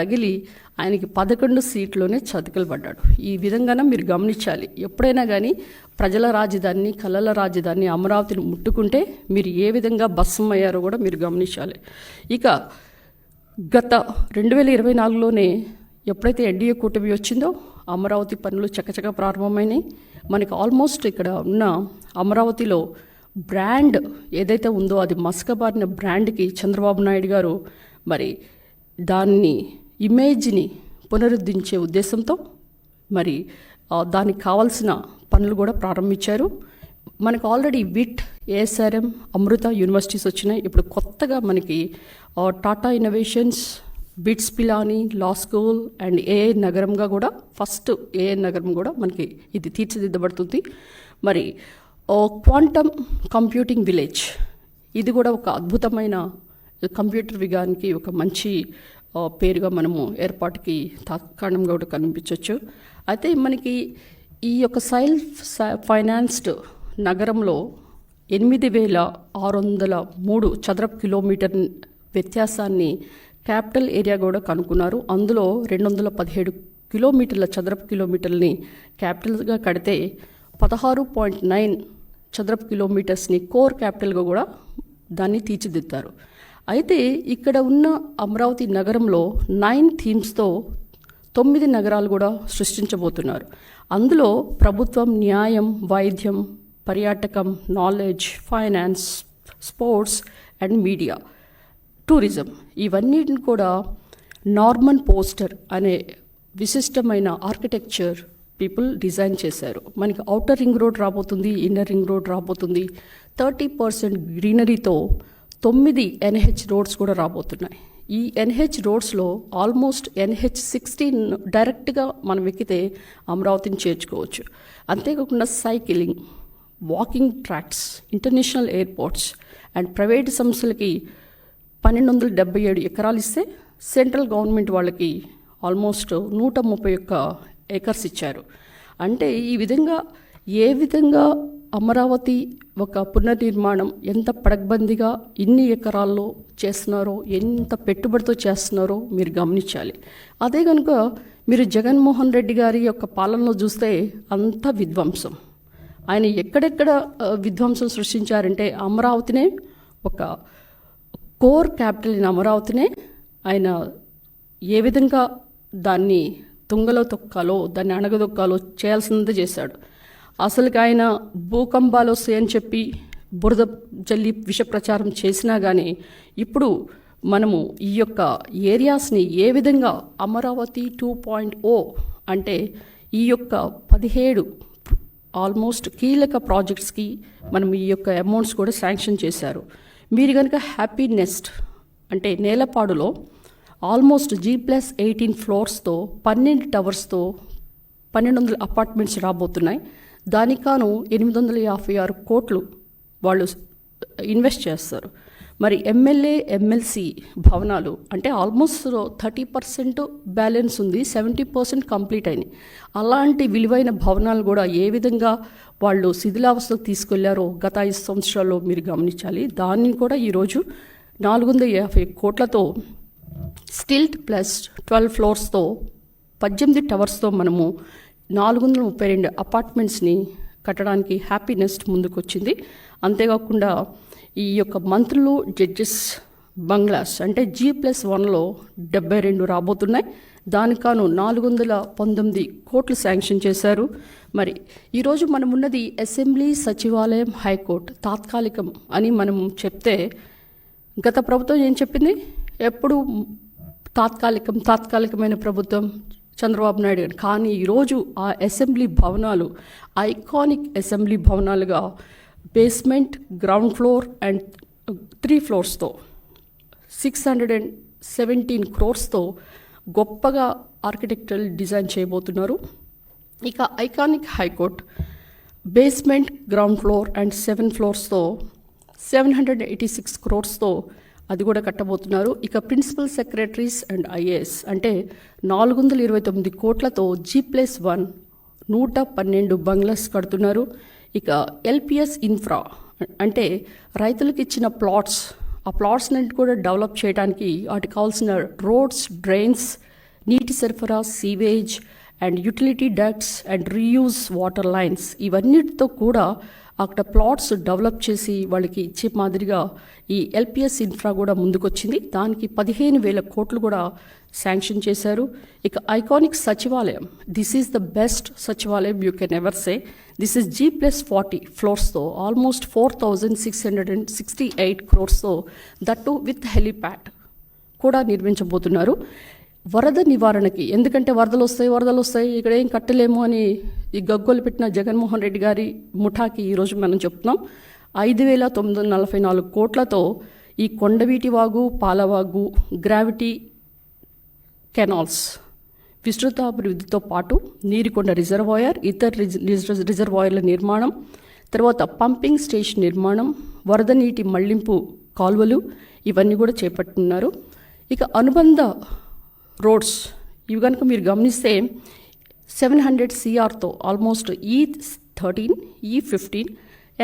తగిలి ఆయనకి పదకొండు సీట్లోనే చతికిలు పడ్డాడు ఈ విధంగానే మీరు గమనించాలి. ఎప్పుడైనా కానీ ప్రజల రాజధాని కళల రాజధాని అమరావతిని ముట్టుకుంటే మీరు ఏ విధంగా భస్మం అయ్యారో కూడా మీరు గమనించాలి. ఇక గత రెండు వేల ఇరవై నాలుగులోనే ఎప్పుడైతే ఎన్డీఏ కూటమి వచ్చిందో అమరావతి పనులు చకచక ప్రారంభమైనాయి. మనకి ఆల్మోస్ట్ ఇక్కడ ఉన్న అమరావతిలో బ్రాండ్ ఏదైతే ఉందో అది మసకబారిన బ్రాండ్కి చంద్రబాబు నాయుడు గారు మరి దాన్ని ఇమేజ్ని పునరుద్ధరించే ఉద్దేశంతో మరి దానికి కావాల్సిన పనులు కూడా ప్రారంభించారు. మనకు already VIT SRM Amrita universities వచ్చినాయి. ఇప్పుడు కొత్తగా మనకి Tata innovations BITS Pilani law school and AI నగరంగా కూడా ఫస్ట్ ఏఐ నగరం కూడా మనకి ఇది తీర్చిదిద్దబడుతుంది. మరి ఓ క్వాంటమ్ కంప్యూటింగ్ విలేజ్ ఇది కూడా ఒక అద్భుతమైన కంప్యూటర్ విగానికి ఒక మంచి పేరుగా మనము ఏర్పాటుకి తాత్కాలికంగా కూడా కనిపించవచ్చు అయితే మనకి ఈ యొక్క సెల్ఫ్ ఫైనాన్స్డ్ నగరంలో ఎనిమిది వేల ఆరు వందల మూడు చదరపు కిలోమీటర్ వ్యత్యాసాన్ని క్యాపిటల్ ఏరియా కూడా కనుక్కున్నారు. అందులో రెండు వందల పదిహేడు కిలోమీటర్ల చదరపు కిలోమీటర్ని క్యాపిటల్గా కడితే పదహారు పాయింట్ నైన్ చదరపు కిలోమీటర్స్ని కోర్ క్యాపిటల్గా కూడా దాన్ని తీర్చిదిద్దారు. అయితే ఇక్కడ ఉన్న అమరావతి నగరంలో నైన్ థీమ్స్తో తొమ్మిది నగరాలు కూడా సృష్టించబోతున్నారు. అందులో ప్రభుత్వం న్యాయం వైద్యం పర్యాటకం knowledge finance sports and media tourism ఇవన్నిటిని కూడా నార్మన్ పోస్టర్ అనే విశిష్టమైన ఆర్కిటెక్చర్ పీపుల్ డిజైన్ చేశారు. మనకి అవుటర్ రింగ్ రోడ్ రాబోతుంది ఇన్నర్ రింగ్ రోడ్ రాబోతుంది. థర్టీ పర్సెంట్ గ్రీనరీతో తొమ్మిది ఎన్హెచ్ రోడ్స్ కూడా రాబోతున్నాయి. ఈ ఎన్హెచ్ రోడ్స్లో ఆల్మోస్ట్ ఎన్హెచ్ సిక్స్టీన్ డైరెక్ట్గా మనం ఎక్కితే అమరావతిని చేర్చుకోవచ్చు. అంతేకాకుండా cycling walking tracks international airports and private సంస్థలకి పన్నెండు వందల డెబ్బై ఏడు ఎకరాలు ఇస్తే సెంట్రల్ గవర్నమెంట్ వాళ్ళకి ఆల్మోస్ట్ నూట ముప్పై ఒక్క ఏకర్స్ ఇచ్చారు. అంటే ఈ విధంగా ఏ విధంగా అమరావతి ఒక పునర్నిర్మాణం ఎంత పడగ్బందిగా ఇన్ని ఎకరాల్లో చేస్తున్నారో ఎంత పెట్టుబడితో చేస్తున్నారో మీరు గమనించాలి. అదే కనుక మీరు జగన్మోహన్ రెడ్డి గారి యొక్క పాలనలో చూస్తే అంత విధ్వంసం. ఆయన ఎక్కడెక్కడ విధ్వంసం సృష్టించారంటే అమరావతినే ఒక కోర్ క్యాపిటల్ అయిన అమరావతినే ఆయన ఏ విధంగా దాన్ని తుంగలో తొక్కాలో దాన్ని అణగదొక్కాలో చేయాల్సిందే చేశాడు. అసలుకి ఆయన భూకంపాలు వస్తాయని అని చెప్పి బురద జల్లి విష ప్రచారం చేసినా కానీ ఇప్పుడు మనము ఈ యొక్క ఏరియాస్ని ఏ విధంగా అమరావతి టూ పాయింట్ ఓ అంటే ఈ యొక్క పదిహేడు ఆల్మోస్ట్ కీలక ప్రాజెక్ట్స్కి మనం ఈ యొక్క అమౌంట్స్ కూడా శాంక్షన్ చేశారు. మీరు కనుక హ్యాపీ నెస్ట్ అంటే నేలపాడులో ఆల్మోస్ట్ జీ ప్లస్ ఎయిటీన్ ఫ్లోర్స్తో పన్నెండు టవర్స్తో పన్నెండు వందల అపార్ట్మెంట్స్ రాబోతున్నాయి. దానికాను ఎనిమిది వందల యాభై ఆరు కోట్లు వాళ్ళు ఇన్వెస్ట్ చేస్తారు. మరి ఎమ్మెల్యే ఎమ్మెల్సీ భవనాలు అంటే ఆల్మోస్ట్ థర్టీ పర్సెంట్ బ్యాలెన్స్ ఉంది సెవెంటీ పర్సెంట్ కంప్లీట్ అయినాయి. అలాంటి విలువైన భవనాలు కూడా ఏ విధంగా వాళ్ళు శిథిలావస్థకు తీసుకెళ్ళారో గత ఐదు సంవత్సరాల్లో మీరు గమనించాలి. దాన్ని కూడా ఈరోజు నాలుగు వందల యాభై కోట్లతో స్టిల్ట్ ప్లస్ ట్వెల్వ్ ఫ్లోర్స్తో పద్దెనిమిది టవర్స్తో మనము నాలుగు వందల ముప్పై రెండు అపార్ట్మెంట్స్ని కట్టడానికి హ్యాపీనెస్ ముందుకొచ్చింది. అంతేకాకుండా ఈ యొక్క మంత్రులు జడ్జెస్ బంగ్లాస్ అంటే జీ ప్లస్ వన్లో డెబ్బై రెండు రాబోతున్నాయి. దానికాను నాలుగు వందల పంతొమ్మిది కోట్లు శాంక్షన్ చేశారు. మరి ఈరోజు మనం ఉన్నది అసెంబ్లీ సచివాలయం హైకోర్టు తాత్కాలికం అని మనం చెప్తే గత ప్రభుత్వం ఏం చెప్పింది? ఎప్పుడు తాత్కాలికం తాత్కాలికమైన ప్రభుత్వం చంద్రబాబు నాయుడు గారు. కానీ ఈరోజు ఆ అసెంబ్లీ భవనాలు iconic assembly భవనాలుగా basement ground floor and three ఫ్లోర్స్తో six hundred and seventeen క్రోర్స్తో గొప్పగా ఆర్కిటెక్చరల్ డిజైన్ చేయబోతున్నారు. ఇక iconic high court basement ground floor and seven ఫ్లోర్స్తో seven hundred eighty six క్రోర్స్తో అది కూడా కట్టబోతున్నారు. ఇక ప్రిన్సిపల్ సెక్రటరీస్ అండ్ ఐఏఎస్ అంటే నాలుగు వందల ఇరవై తొమ్మిది కోట్లతో జీ ప్లస్ వన్ నూట పన్నెండు బంగ్లాస్ కడుతున్నారు. ఇక ఎల్పిఎస్ ఇన్ఫ్రా అంటే రైతులకు ఇచ్చిన ప్లాట్స్ ఆ ప్లాట్స్ నుండి కూడా డెవలప్ చేయడానికి వాటికి కావాల్సిన రోడ్స్ డ్రైన్స్ నీటి సరఫరా sewage and utility ducts and reuse water lines ఇవన్నిటితో కూడా అక్కడ ప్లాట్స్ డెవలప్ చేసి వాళ్ళకి ఇచ్చే మాదిరిగా ఈ ఎల్పిఎస్ ఇన్ఫ్రా కూడా ముందుకొచ్చింది. దానికి పదిహేను వేల కోట్లు కూడా శాంక్షన్ చేశారు. ఇక ఐకానిక్ సచివాలయం దిస్ ఈజ్ ద బెస్ట్ సచివాలయం you can ever say this is G plus forty ఫ్లోర్స్తో almost four thousand six hundred and sixty eight క్రోర్స్తో that with helipad కూడా నిర్మించబోతున్నారు. వరద నివారణకి. ఎందుకంటే వరదలు వస్తాయి వరదలు వస్తాయి ఇక్కడ ఏం కట్టలేము అని ఈ గగ్గోలు పెట్టిన జగన్మోహన్ రెడ్డి గారి ముఠాకి ఈరోజు మనం చెప్తున్నాం. ఐదు వేల తొమ్మిది వందల నలభై నాలుగు కోట్లతో ఈ కొండవీటి వాగు పాలవాగు గ్రావిటీ కెనాల్స్ విస్తృతాభివృద్ధితో పాటు నీరుకొండ రిజర్వాయర్ ఇతర రిజ- రిజర్వాయర్ల నిర్మాణం తర్వాత పంపింగ్ స్టేషన్ నిర్మాణం వరద నీటి మళ్ళింపు కాలువలు ఇవన్నీ కూడా చేపట్టున్నారు ఇక అనుబంధ రోడ్స్. ఇవి కనుక మీరు గమనిస్తే seven hundred సిఆర్తో almost E thirteen E fifteen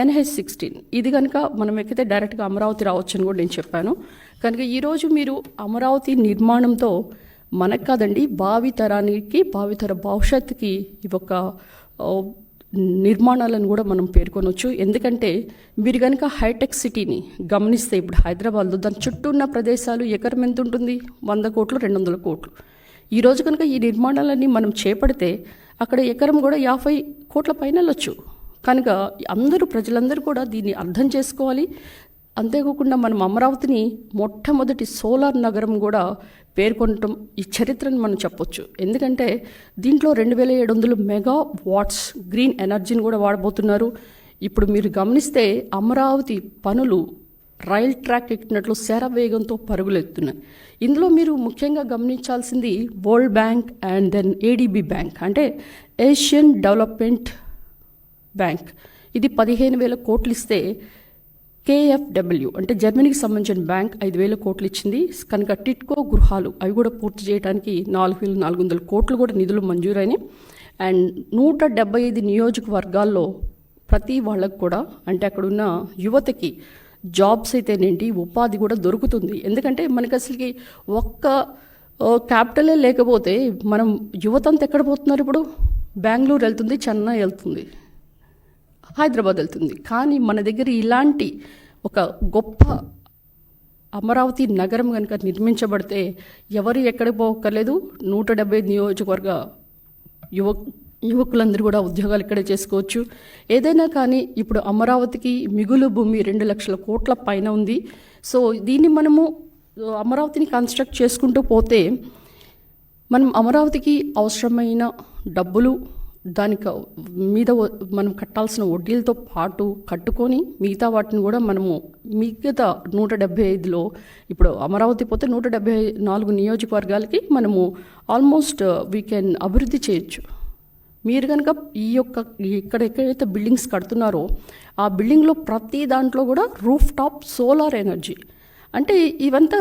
NH sixteen. ఇది కనుక మనం ఎక్కితే డైరెక్ట్గా అమరావతి రావచ్చు అని కూడా నేను చెప్పాను. కనుక ఈరోజు మీరు అమరావతి నిర్మాణంతో మనకు కాదండి భావితరానికి భావితర భవిష్యత్తుకి ఇవి ఒక నిర్మాణాలను కూడా మనం పేర్కొనవచ్చు ఎందుకంటే మీరు కనుక హైటెక్ సిటీని గమనిస్తే ఇప్పుడు హైదరాబాద్లో దాని చుట్టూ ఉన్న ప్రదేశాలు ఎకరం ఎంత ఉంటుంది? వంద కోట్లు రెండు వందల కోట్లు ఈరోజు కనుక ఈ నిర్మాణాలన్నీ మనం చేపడితే అక్కడ ఎకరం కూడా యాభై కోట్ల పైన వెళ్ళొచ్చు. కనుక అందరూ ప్రజలందరూ కూడా దీన్ని అర్థం చేసుకోవాలి. అంతేకాకుండా మనం అమరావతిని మొట్టమొదటి సోలార్ నగరం కూడా పేర్కొనటం ఈ చరిత్రను మనం చెప్పొచ్చు. ఎందుకంటే దీంట్లో రెండు వేల ఏడు వందలు మెగా వాట్స్ గ్రీన్ ఎనర్జీని కూడా వాడబోతున్నారు. ఇప్పుడు మీరు గమనిస్తే అమరావతి పనులు రైల్ ట్రాక్ ఎక్కినట్లు శర వేగంతో పరుగులెత్తున్నాయి. ఇందులో మీరు ముఖ్యంగా గమనించాల్సింది world bank and then ADB bank. అంటే ఏషియన్ డెవలప్మెంట్ బ్యాంక్. ఇది పదిహేను వేల కోట్లు ఇస్తే కేఎఫ్డబ్ల్యూ అంటే జర్మనీకి సంబంధించిన బ్యాంక్ ఐదు వేల కోట్లు ఇచ్చింది. కనుక టిట్కో గృహాలు అవి కూడా పూర్తి చేయడానికి నాలుగు వేల నాలుగు వందల కోట్లు కూడా నిధులు మంజూరైనాయి. అండ్ నూట డెబ్బై ఐదు నియోజకవర్గాల్లో ప్రతి వాళ్ళకు కూడా అంటే అక్కడున్న యువతకి జాబ్స్ అయితేనేంటి ఉపాధి కూడా దొరుకుతుంది. ఎందుకంటే మనకి అసలుకి ఒక్క క్యాపిటలే లేకపోతే మనం యువత అంతా ఎక్కడ పోతున్నారు ఇప్పుడు? బెంగళూరు వెళ్తుంది చెన్నై వెళ్తుంది. హైదరాబాద్ వెళ్తుంది. కానీ మన దగ్గర ఇలాంటి ఒక గొప్ప అమరావతి నగరం కనుక నిర్మించబడితే ఎవరు ఎక్కడికి పోక్కర్లేదు. నూట డెబ్బై నియోజకవర్గ యువ యువకులందరూ కూడా ఉద్యోగాలు ఇక్కడే చేసుకోవచ్చు. ఏదైనా కానీ ఇప్పుడు అమరావతికి మిగులు భూమి రెండు లక్షల కోట్ల పైన ఉంది. సో దీన్ని మనము అమరావతిని కన్స్ట్రక్ట్ చేసుకుంటూ పోతే మనం అమరావతికి అవసరమైన డబ్బులు దానికి మీద మనం కట్టాల్సిన వడ్డీలతో పాటు కట్టుకొని మిగతా వాటిని కూడా మనము మిగతా నూట డెబ్బై ఐదులో ఇప్పుడు అమరావతి పోతే నూట డెబ్బై నాలుగు నియోజకవర్గాలకి మనము ఆల్మోస్ట్ వీ కెన్ అభివృద్ధి చేయొచ్చు. మీరు కనుక ఈ యొక్క ఇక్కడ ఎక్కడైతే బిల్డింగ్స్ కడుతున్నారో ఆ బిల్డింగ్లో ప్రతి దాంట్లో కూడా రూఫ్ టాప్ సోలార్ ఎనర్జీ. అంటే ఇవంతా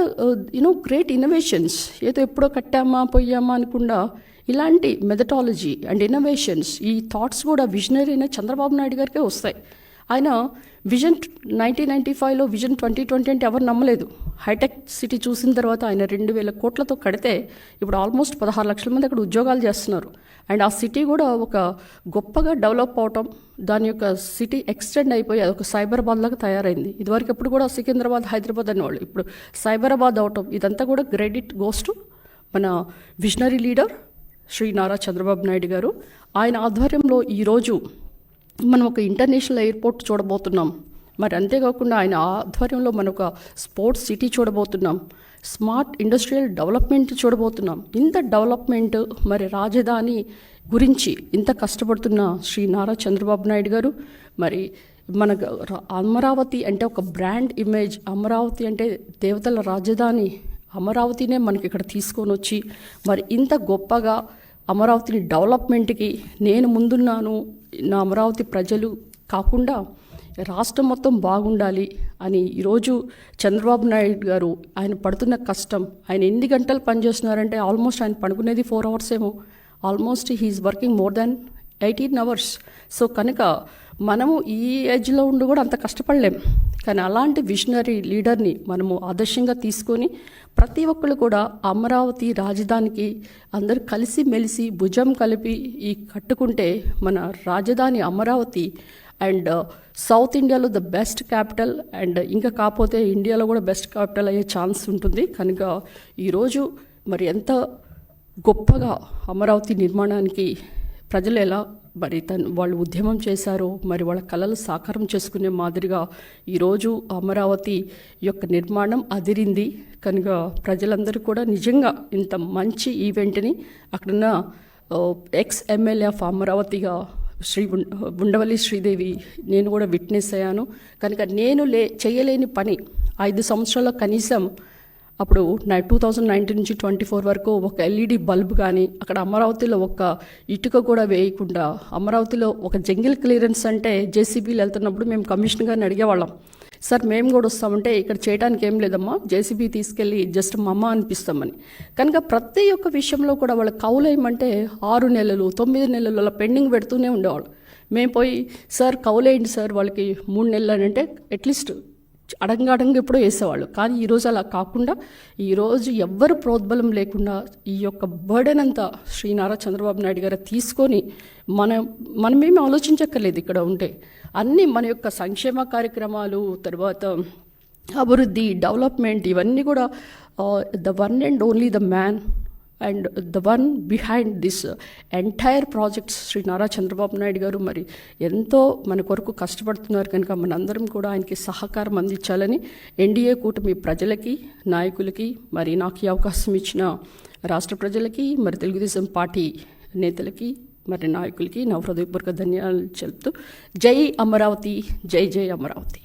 యూనో గ్రేట్ ఇన్నోవేషన్స్ ఏదో ఎప్పుడో కట్టామా పోయామా అనకుండా ఇలాంటి మెథడాలజీ అండ్ ఇన్నోవేషన్స్ ఈ థాట్స్ కూడా విజనరీ అయిన చంద్రబాబు నాయుడు గారికే వస్తాయి. ఆయన విజన్ నైన్టీన్ నైంటీ ఫైవ్లో విజన్ ట్వంటీ ట్వంటీ అంటే ఎవరు నమ్మలేదు. హైటెక్ సిటీ చూసిన తర్వాత ఆయన రెండు వేల కోట్లతో కడితే ఇప్పుడు ఆల్మోస్ట్ పదహారు లక్షల మంది అక్కడ ఉద్యోగాలు చేస్తున్నారు. అండ్ ఆ సిటీ కూడా ఒక గొప్పగా డెవలప్ అవటం దాని యొక్క సిటీ ఎక్స్టెండ్ అయిపోయి అదొక సైబరాబాద్ లాగా తయారైంది. ఇదివరకు ఎప్పుడు కూడా సికింద్రాబాద్ హైదరాబాద్ అనేవాళ్ళు. ఇప్పుడు సైబరాబాద్ అవటం ఇదంతా కూడా క్రెడిట్ గోస్ టు మన విజనరీ లీడర్ శ్రీ నారా చంద్రబాబు నాయుడు గారు. ఆయన ఆధ్వర్యంలో ఈరోజు మనం ఒక ఇంటర్నేషనల్ ఎయిర్పోర్ట్ చూడబోతున్నాం. మరి అంతేకాకుండా ఆయన ఆధ్వర్యంలో మనం ఒక స్పోర్ట్స్ సిటీ చూడబోతున్నాం. స్మార్ట్ ఇండస్ట్రియల్ డెవలప్మెంట్ చూడబోతున్నాం. ఇంత డెవలప్మెంట్ మరి రాజధాని గురించి ఇంత కష్టపడుతున్న శ్రీ నారా చంద్రబాబు నాయుడు గారు. మరి మన అమరావతి అంటే ఒక బ్రాండ్ ఇమేజ్. అమరావతి అంటే దేవతల రాజధాని. అమరావతినే మనకి ఇక్కడ తీసుకొని వచ్చి మరి ఇంత గొప్పగా అమరావతిని డెవలప్మెంట్కి నేను ముందున్నాను నా అమరావతి ప్రజలు కాకుండా రాష్ట్రం మొత్తం బాగుండాలి అని ఈరోజు చంద్రబాబు నాయుడు గారు ఆయన పడుతున్న కష్టం. ఆయన ఎన్ని గంటలు పనిచేస్తున్నారంటే ఆల్మోస్ట్ ఆయన పడుకునేది ఫోర్ అవర్స్ ఏమో. Almost he is working more than eighteen hours. So కనుక మనము ఈ ఏజ్లో ఉండి కూడా అంత కష్టపడలేం. కానీ అలాంటి విషనరీ లీడర్ని మనము ఆదర్శంగా తీసుకొని ప్రతి ఒక్కరు కూడా అమరావతి రాజధానికి అందరూ కలిసి మెలిసి భుజం కలిపి ఈ కట్టుకుంటే మన రాజధాని అమరావతి అండ్ సౌత్ ఇండియాలో ద బెస్ట్ క్యాపిటల్ అండ్ ఇంకా కాకపోతే ఇండియాలో కూడా బెస్ట్ క్యాపిటల్ అయ్యే ఛాన్స్ ఉంటుంది. కనుక ఈరోజు మరి ఎంత గొప్పగా అమరావతి నిర్మాణానికి ప్రజలు ఎలా మరి తను వాళ్ళు ఉద్యమం చేశారో మరి వాళ్ళ కళలు సాకారం చేసుకునే మాదిరిగా ఈరోజు అమరావతి యొక్క నిర్మాణం అదిరింది. కనుక ప్రజలందరూ కూడా నిజంగా ఇంత మంచి ఈవెంట్ని అక్కడున్న ఎక్స్ ఎమ్మెల్యే ఆఫ్ అమరావతిగా శ్రీ ఉండవల్లి శ్రీదేవి నేను కూడా విట్నెస్ అయ్యాను. కనుక నేను లే చేయలేని పని ఐదు సంవత్సరాల్లో కనీసం అప్పుడు టూ థౌజండ్ నైన్టీన్ నుంచి ట్వంటీ ఫోర్ వరకు ఒక ఎల్ఈడి బల్బ్ కానీ అక్కడ అమరావతిలో ఒక ఇటుక కూడా వేయకుండా అమరావతిలో ఒక జంగిల్ క్లియరెన్స్ అంటే జేసీబీలు వెళ్తున్నప్పుడు మేము కమిషన్ గారిని అడిగేవాళ్ళం. సార్ మేము కూడా వస్తామంటే ఇక్కడ చేయడానికి ఏం లేదమ్మా జేసీబీ తీసుకెళ్ళి జస్ట్ మమ్మ అనిపిస్తామని. కనుక ప్రతి ఒక్క విషయంలో కూడా వాళ్ళ కౌలేయమంటే ఆరు నెలలు తొమ్మిది నెలలు అలా పెండింగ్ పెడుతూనే ఉండేవాళ్ళు. మేము పోయి సార్ కౌలేయండి సార్ వాళ్ళకి మూడు నెలలు అని అంటే అట్లీస్ట్ అడంగాడంగా ఎప్పుడో వేసేవాళ్ళు. కానీ ఈరోజు అలా కాకుండా ఈరోజు ఎవ్వరు ప్రోద్బలం లేకుండా ఈ యొక్క బర్డెన్ అంతా శ్రీ నారా చంద్రబాబు నాయుడు గారు తీసుకొని మన మనమేమి ఆలోచించక్కర్లేదు ఇక్కడ ఉంటే. అన్నీ మన యొక్క సంక్షేమ కార్యక్రమాలు తర్వాత అభివృద్ధి డెవలప్మెంట్ ఇవన్నీ కూడా the one and only the man and the one behind this entire projects Shri Nara Chandrababu Naidu garu మరి ఎంతో మన కొరకు కష్టపడుతున్నారు కనుక మనందరం కూడా ఆయనకి సహకారం అందించాలని ఎన్డీఏ కూటమి ప్రజలకి నాయకులకి మరి నాకు ఈ అవకాశం ఇచ్చిన రాష్ట్ర ప్రజలకి మరి తెలుగుదేశం పార్టీ నేతలకి మరి నాయకులకి నా హృదయపూర్వక ధన్యవాదాలు చెబుతూ జై అమరావతి జై జై అమరావతి.